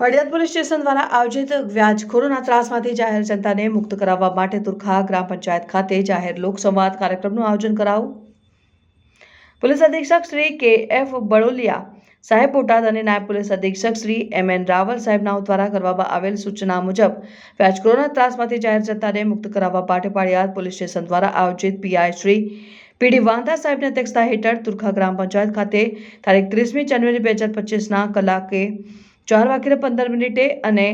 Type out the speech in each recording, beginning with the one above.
ફળિયાદ police station દ્વારા આયોજિત વ્યાજખોરોના ત્રાસમાંથી જાહેર જનતાને મુક્ત કરાવવા માટે તુરખા ગ્રામ પંચાયત ખાતે જાહેર લોકસંવાદ કાર્યક્રમનું આયોજન કરાવું પોલીસ અધિક્ષક શ્રી કે એફ બળોલિયા સાહેબ બોટાદ અને નાયબ પોલીસ અધિક્ષક શ્રી એમ એન રાવલ સાહેબ નાઓ દ્વારા કરવામાં આવેલ સૂચના મુજબ વ્યાજખોરોના ત્રાસમાંથી જાહેર જનતાને મુક્ત કરાવવા માટે પાળિયાદ પોલીસ સ્ટેશન દ્વારા આયોજિત પીઆઈ શ્રી પીડી વાંધા સાહેબની અધ્યક્ષતા હેઠળ તુરખા ગ્રામ પંચાયત ખાતે તારીખ ત્રીસમી જાન્યુઆરી બે હજાર પચીસના કલાકે ચાર વાગ્યે પંદર મિનિટે અને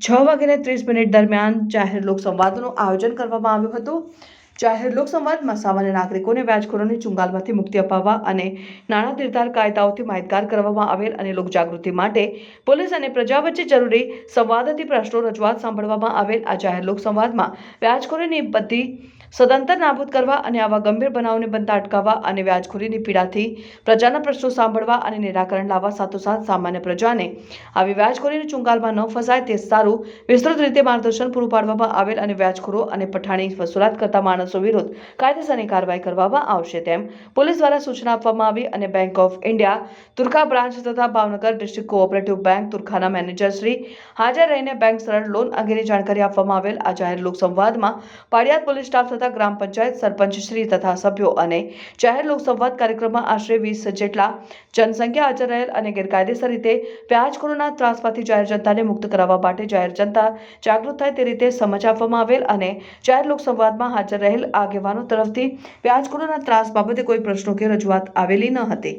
છ વાગ્યે ત્રીસ મિનિટ દરમિયાન જાહેર લોકસંવાદનું આયોજન કરવામાં આવ્યું હતું. જાહેર લોકસંવાદમાં સામાન્ય નાગરિકોને વ્યાજખોરોની ચુંગાલમાંથી મુક્તિ અપાવવા અને નાણાં નિર્ધાર કાયદાઓથી માહિતગાર કરવામાં આવેલ અને લોકજાગૃતિ માટે પોલીસ અને પ્રજા વચ્ચે જરૂરી સંવાદથી પ્રશ્નો રજૂઆત સાંભળવામાં આવેલ આ જાહેર લોકસંવાદમાં વ્યાજખોરીની બધી સદંતર નાબૂદ કરવા અને આવા ગંભીર બનાવને બનતા અટકાવવા અને વ્યાજખોરીની પીડાથી પ્રજાના પ્રશ્નો સાંભળવા અને નિરાકરણ લાવવા સાથોસાથ સામાન્ય પ્રજાને આવી વ્યાજખોરીની ચુંગાલમાં ન ફસાય તે સારું વિસ્તૃત રીતે માર્ગદર્શન પૂરું પાડવામાં આવેલ અને વ્યાજખોરો અને પઠાણી વસૂલાત કરતા માણસો વિરુદ્ધ કાયદેસરની કાર્યવાહી કરવામાં આવશે તેમ પોલીસ દ્વારા સૂચના આપવામાં આવી અને bank of India Turka branch તથા ભાવનગર ડિસ્ટ્રિક્ટ કોઓપરેટિવ બેંક તુર્ખાના મેનેજર શ્રી હાજર રહીને બેંક સરળ લોન અંગેની જાણકારી આપવામાં આવેલ. આ જાહેર લોકસંવાદમાં પાડિયાદ પોલીસ સ્ટાફ તથા ગ્રામ પંચાયત સરપંચ શ્રી તથા સભ્યો અને જાહેર લોકસંવાદ કાર્યક્રમમાં આશરે વીસ જેટલા જનસંખ્યા હાજર રહેલ અને ગેરકાયદેસર રીતે વ્યાજખોરોના ત્રાસમાંથી જાહેર જનતાને મુક્ત કરાવવા માટે જાહેર જનતા જાગૃત થાય તે રીતે સમજ આપવામાં આવેલ અને જાહેર લોકસંવાદમાં હાજર રહેલ આગેવાનો તરફથી વ્યાજખોરોના ત્રાસ બાબતે કોઈ પ્રશ્નો કે રજૂઆત આવેલી ન હતી.